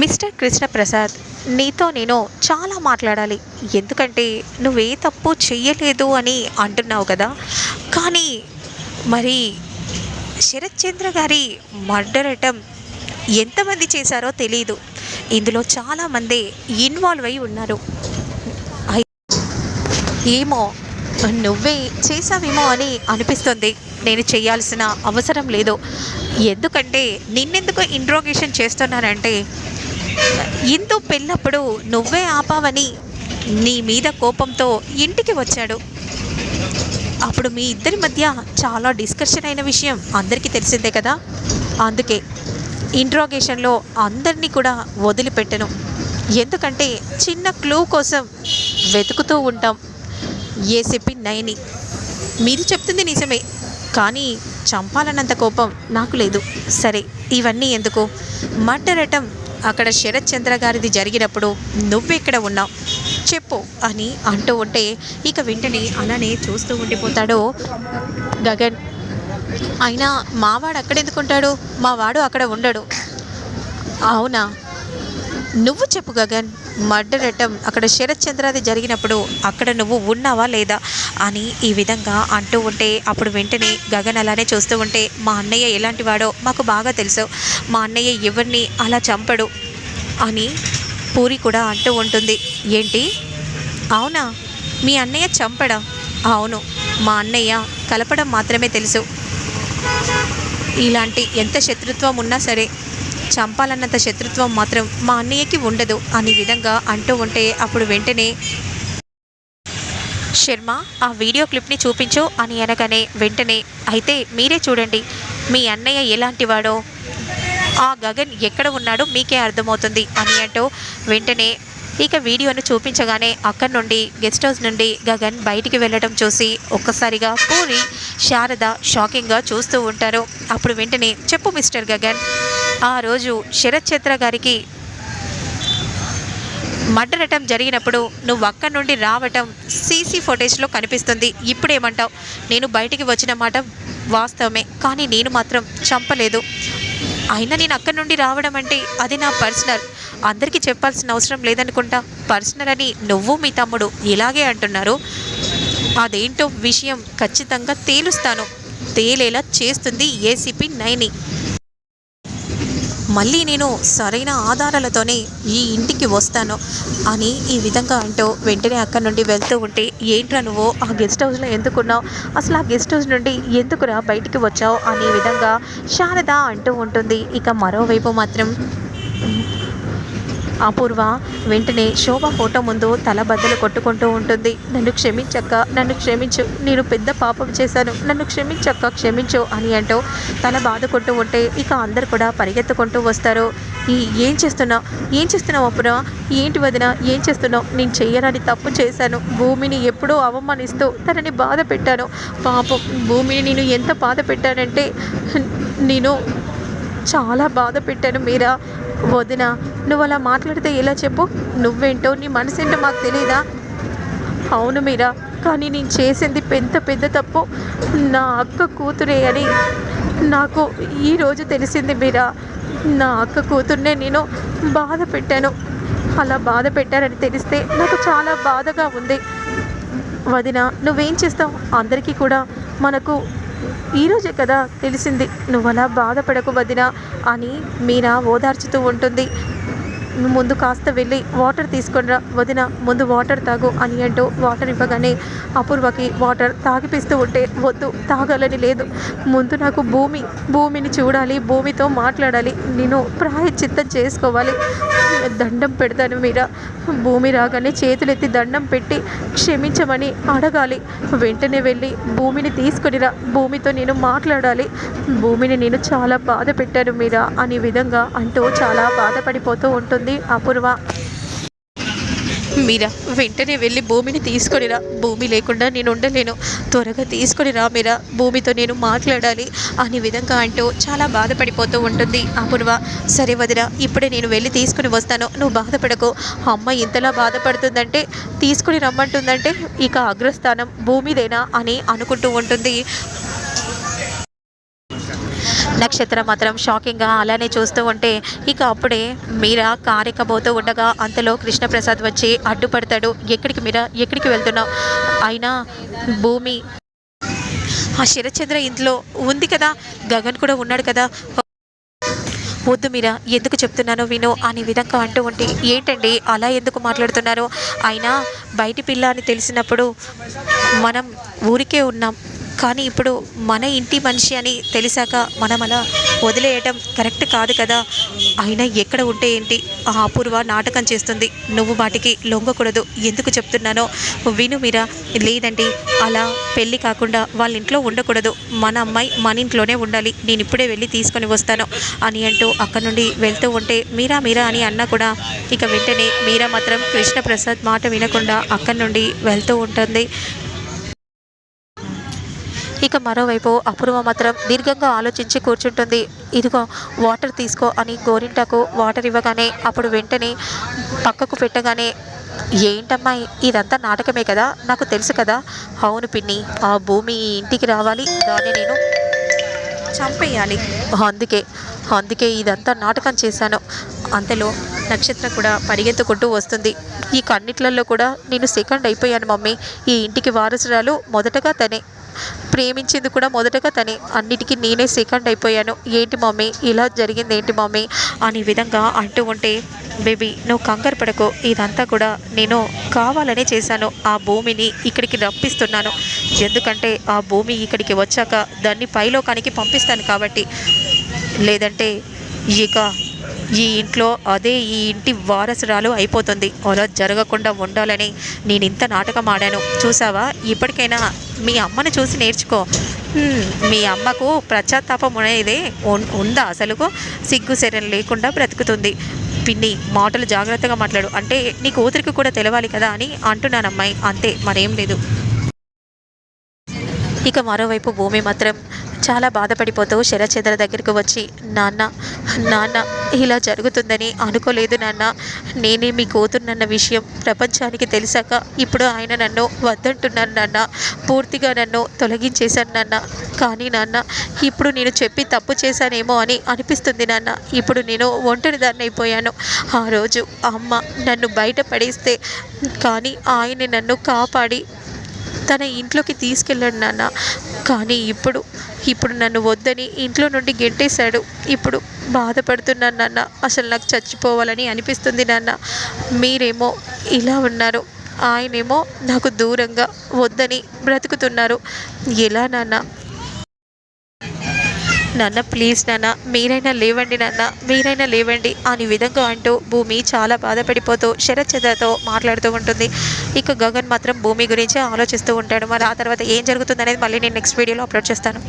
Mister Krishnaprasad నీతో నేను చాలా మాట్లాడాలి. ఎందుకంటే నువ్వే తప్పు చెయ్యలేదు అని అంటున్నావు కదా. కానీ మరి శరత్ చంద్ర గారి మర్డరటం ఎంతమంది చేశారో తెలియదు ఇందులో చాలామంది ఇన్వాల్వ్ అయి ఉన్నారు. ఏమో నువ్వే చేసావేమో అని అనిపిస్తుంది. నేను చేయాల్సిన అవసరం లేదు. ఎందుకంటే నిన్నెందుకు ఇంట్రోగేషన్ చేస్తున్నానంటే ఇందు పెళ్ళప్పుడు నువ్వే ఆపావని నీ మీద కోపంతో ఇంటికి వచ్చాడు. అప్పుడు మీ ఇద్దరి మధ్య చాలా డిస్కషన్ అయిన విషయం అందరికీ తెలిసిందే కదా? అందుకే ఇంట్రోగేషన్లో అందరినీ కూడా వదిలిపెట్టను. ఎందుకంటే చిన్న క్లూ కోసం వెతుకుతూ ఉంటాం. ఏసిపి నయని. మీరు చెప్తుంది నిజమే కానీ చంపాలన్నంత కోపం నాకు లేదు. సరే ఇవన్నీ ఎందుకు? మర్డరటం అక్కడ శరత్ చంద్ర గారిది జరిగినప్పుడు నువ్వెక్కడ ఉన్నావు. చెప్పు అని అంటూ ఉంటే ఇక వెంటనే అలానే చూస్తూ ఉండిపోతాడు గగన్. అయినా మావాడు అక్కడ ఎందుకుంటాడు మావాడు అక్కడ ఉండడు. అవునా? నువ్వు చెప్పు గగన్ మర్డర్ అటం అక్కడ శరత్చంద్రాది జరిగినప్పుడు అక్కడ నువ్వు ఉన్నావా లేదా అని ఈ విధంగా అంటూ ఉంటే అప్పుడు వెంటనే గగన్ అలానే చూస్తూ ఉంటే మా అన్నయ్య ఎలాంటి వాడో మాకు బాగా తెలుసు. మా అన్నయ్య ఎవరిని అలా చంపడు అని పూరి కూడా అంటూ ఉంటుంది. ఏంటి? అవునా? మీ అన్నయ్య చంపడా? అవును మా అన్నయ్య కలపడం మాత్రమే తెలుసు. ఇలాంటి ఎంత శత్రుత్వం ఉన్నా సరే చంపాలన్నంత శత్రుత్వం మాత్రం మా అన్నయ్యకి ఉండదు అనే విధంగా అంటూ ఉంటే అప్పుడు వెంటనే శర్మ ఆ వీడియో క్లిప్ని చూపించు అని అనగానే వెంటనే అయితే మీరే చూడండి మీ అన్నయ్య ఎలాంటివాడో? ఆ గగన్ ఎక్కడ ఉన్నాడో మీకే అర్థమవుతుంది అని అంటూ వెంటనే ఇక వీడియోను చూపించగానే అక్కడి నుండి గెస్ట్ హౌస్ నుండి గగన్ బయటికి వెళ్ళడం చూసి ఒక్కసారిగా పూరి శారద షాకింగ్గా చూస్తూ ఉంటారు. అప్పుడు వెంటనే చెప్పు మిస్టర్ గగన్ ఆ రోజు శరత్ గారికి మర్డర్ జరిగినప్పుడు నువ్వు అక్కడి నుండి రావటం సీసీ ఫుటేజ్లో కనిపిస్తుంది. ఇప్పుడేమంటావు? నేను బయటికి వచ్చిన మాట వాస్తవమే కానీ నేను మాత్రం చంపలేదు. అయినా నేను అక్కడి నుండి రావడం అంటే అది నా పర్సనల్. అందరికీ చెప్పాల్సిన అవసరం లేదనుకుంటా. పర్సనల్ అని నువ్వు మీ తమ్ముడు ఇలాగే అంటున్నారు. అదేంటో విషయం ఖచ్చితంగా తేలుస్తాను. తేలేలా చేస్తుంది ఏసీపీ నైని. మళ్ళీ నేను సరైన ఆధారాలతోనే ఈ ఇంటికి వస్తాను అని ఈ విధంగా అంటూ వెంటనే అక్కడి నుండి వెళ్తూ ఉంటే ఏంట్రా నువ్వు? ఆ గెస్ట్ హౌస్లో ఎందుకున్నావు? అసలు ఆ గెస్ట్ హౌస్ నుండి ఎందుకురా బయటికి వచ్చావు? అనే విధంగా శారద అంటూ ఉంటుంది. ఇక మరోవైపు మాత్రం అపూర్వ వెంటనే శోభ ఫోటో ముందు తల బద్దలు కొట్టుకుంటూ ఉంటుంది. నన్ను క్షమించక్క నన్ను క్షమించు నేను పెద్ద పాపం చేశాను నన్ను క్షమించక్క క్షమించు అని అంటూ తల బాదుకుంటూ ఉంటే ఇక అందరు కూడా పరిగెత్తుకుంటూ వస్తారు. ఈ ఏం చేస్తున్నావు? ఏం చేస్తున్నావు అప్పుడా ఏంటి వదిన? ఏం చేస్తున్నావు? నేను చేయరాని తప్పు చేశాను. భూమిని ఎప్పుడూ అవమానిస్తూ తనని బాధ పెట్టాను. పాపం భూమిని నేను ఎంత బాధ పెట్టానంటే నేను చాలా బాధ పెట్టాను మీరా? వదిన నువ్వు అలా మాట్లాడితే ఎలా చెప్పు? నువ్వేంటో నీ మనసేంటో మాకు తెలియదా అవును మీరా కానీ నేను చేసింది పెద్ద పెద్ద తప్పు. నా అక్క కూతురే అని నాకు ఈరోజు తెలిసింది మీరా. నా అక్క కూతుర్నే నేను బాధ పెట్టాను. అలా బాధ పెట్టారని తెలిస్తే నాకు చాలా బాధగా ఉంది. వదిన నువ్వేం చేస్తావు? అందరికీ కూడా మనకు ఈరోజే కదా తెలిసింది. నువ్వు అలా బాధపడకు వదిన అని మీనా ఓదార్చుతూ ఉంటుంది. ముందు కాస్త వెళ్ళి వాటర్ తీసుకొనిరా వదిన ముందు వాటర్ తాగు అని అంటూ వాటర్ ఇవ్వగానే అపూర్వకి వాటర్ తాగిపిస్తూ ఉంటే వద్దు తాగాలని లేదు. ముందు నాకు భూమి భూమిని చూడాలి భూమితో మాట్లాడాలి. నేను ప్రాయచిత్తం చేసుకోవాలి. దండం పెడతాను మీరా. భూమి రాగానే చేతులెత్తి దండం పెట్టి క్షమించమని అడగాలి. వెంటనే వెళ్ళి భూమిని తీసుకొనిరా భూమితో నేను మాట్లాడాలి. భూమిని నేను చాలా బాధ పెట్టాను మీరా అనే విధంగా అంటూ చాలా బాధపడిపోతూ ఉంటుంది. అపూర్వ. మీరా వెంటనే వెళ్ళి భూమిని తీసుకొనిరా భూమి లేకుండా నేను ఉండలేను. త్వరగా తీసుకొనిరా మీరా. భూమితో నేను మాట్లాడాలి అనే విధంగా అంటూ చాలా బాధపడిపోతూ ఉంటుంది అపూర్వ. సరే వదిరా ఇప్పుడే నేను వెళ్ళి తీసుకుని వస్తాను. నువ్వు బాధపడకు. అమ్మ ఇంతలా బాధపడుతుందంటే తీసుకుని రమ్మంటుందంటే ఇక అగ్రస్థానం భూమిదేనా అని అనుకుంటూ ఉంటుంది. నక్షత్రం మాత్రం షాకింగ్గా అలానే చూస్తూ ఉంటే ఇక అప్పుడే మీరా కారెక్కబోతూ ఉండగా అంతలో కృష్ణప్రసాద్ వచ్చి అడ్డుపడతాడు. ఎక్కడికి మీరా? ఎక్కడికి వెళ్తున్నావు? అయినా భూమి ఆ శరచంద్ర ఇంట్లో ఉంది కదా? గగన్ కూడా ఉన్నాడు కదా? వద్దు మీరా ఎందుకు చెప్తున్నానో విను అనే విధంగా అంటూ ఉంటే ఏంటండి అలా ఎందుకు మాట్లాడుతున్నారు? అయినా బయటి పిల్ల అని తెలిసినప్పుడు మనం ఊరికే ఉన్నాం. కానీ ఇప్పుడు మన ఇంటి మనిషి అని తెలిసాక మనం అలా వదిలేయటం కరెక్ట్ కాదు కదా. అయినా ఎక్కడ ఉంటే ఏంటి? ఆ అపూర్వ నాటకం చేస్తుంది. నువ్వు వాటికి లొంగకూడదు. ఎందుకు చెప్తున్నానో విను మీరా. లేదండి అలా పెళ్ళి కాకుండా వాళ్ళ ఇంట్లో ఉండకూడదు. మన అమ్మాయి మన ఇంట్లోనే ఉండాలి. నేను ఇప్పుడే వెళ్ళి తీసుకొని వస్తాను అని అంటూ అక్కడ నుండి వెళ్తూ ఉంటే మీరా మీరా అని అన్నా కూడా ఇక వెంటనే మీరా మాత్రం కృష్ణప్రసాద్ మాట వినకుండా అక్కడి నుండి వెళ్తూ ఉంటుంది. ఇక మరోవైపు అపూర్వ మాత్రం దీర్ఘంగా ఆలోచించి కూర్చుంటుంది. ఇదిగో వాటర్ తీసుకో అని గోరింటకు వాటర్ ఇవ్వగానే అప్పుడు వెంటనే పక్కకు పెట్టగానే ఏంటమ్మా ఇదంతా నాటకమే కదా? నాకు తెలుసు కదా. అవును పిన్ని ఆ భూమి ఇంటికి రావాలి. దాన్ని నేను చంపేయాలి. అందుకే అందుకే ఇదంతా నాటకం చేశాను. అంతలో నక్షత్రం కూడా పరిగెత్తుకుంటూ వస్తుంది. ఈ కన్నిట్లలో కూడా నేను సెకండ్ అయిపోయాను మమ్మీ. ఈ ఇంటికి వారసురాలు మొదటగా తనే. ప్రేమించింది కూడా మొదటగా తనే. అన్నిటికీ నేనే సెకండ్ అయిపోయాను. ఏంటి మమ్మీ? ఇలా జరిగింది ఏంటి మమ్మీ? అనే విధంగా అంటూ ఉంటే బేబీ నువ్వు కంగారు పడకు. ఇదంతా కూడా నేను కావాలనే చేశాను. ఆ భూమిని ఇక్కడికి రప్పిస్తున్నాను. ఎందుకంటే ఆ భూమి ఇక్కడికి వచ్చాక దాన్ని పైలోకానికి పంపిస్తాను కాబట్టి. లేదంటే ఇక ఈ ఇంట్లో అదే ఈ ఇంటి వారసురాలు అయిపోతుంది. అలా జరగకుండా ఉండాలని నేను ఇంత నాటకం ఆడాను. చూసావా? ఇప్పటికైనా మీ అమ్మని చూసి నేర్చుకో. మీ అమ్మకు ప్రశ్చాత్తాపం అనేది ఉందా? అసలుకు సిగ్గు శరం లేకుండా బ్రతుకుతుంది. పిన్ని మాటలు జాగ్రత్తగా మాట్లాడు. అంటే నీ కూతురికి కూడా తెలవాలి కదా అని అంటున్నాను అమ్మాయి అంతే మరేం లేదు. ఇక మరోవైపు భూమి మాత్రం చాలా బాధపడిపోతూ శరచంద్ర దగ్గరకు వచ్చి నాన్న నాన్న ఇలా జరుగుతుందని అనుకోలేదు నాన్న. నేనే మీ కూతురునన్న విషయం ప్రపంచానికి తెలిసాక ఇప్పుడు ఆయన నన్ను వద్దంటున్నాను నాన్న. పూర్తిగా నన్ను తొలగించేశాను నాన్న. కానీ నాన్న ఇప్పుడు నేను చెప్పి తప్పు చేశానేమో అని అనిపిస్తుంది నాన్న. ఇప్పుడు నేను ఒంటరిదాన్ని అయిపోయాను ఆ రోజు అమ్మ నన్ను బయట పడేస్తే కానీ ఆయన నన్ను కాపాడి తన ఇంట్లోకి తీసుకెళ్ళాడు నాన్న. కానీ ఇప్పుడు ఇప్పుడు నన్ను వద్దని ఇంట్లో నుండి గెంటేశాడు. ఇప్పుడు బాధపడుతున్నాను నాన్న. అసలు నాకు చచ్చిపోవాలని అనిపిస్తుంది నాన్న. మీరేమో ఇలా ఉన్నారు. ఆయనేమో నాకు దూరంగా వద్దని బ్రతుకుతున్నారు. ఎలా నాన్న? నాన్న ప్లీజ్ నాన్న మీరైనా లేవండి నాన్న మీరైనా లేవండి అని విధంగా అంటూ భూమి చాలా బాధపడిపోతూ శరచంద్రతో మాట్లాడుతూ ఉంటుంది. ఇక గగన్ మాత్రం భూమి గురించి ఆలోచిస్తూ ఉంటాడు. మరి ఆ తర్వాత ఏం జరుగుతుందనేది మళ్ళీ నేను నెక్స్ట్ వీడియోలో అప్లోడ్ చేస్తాను.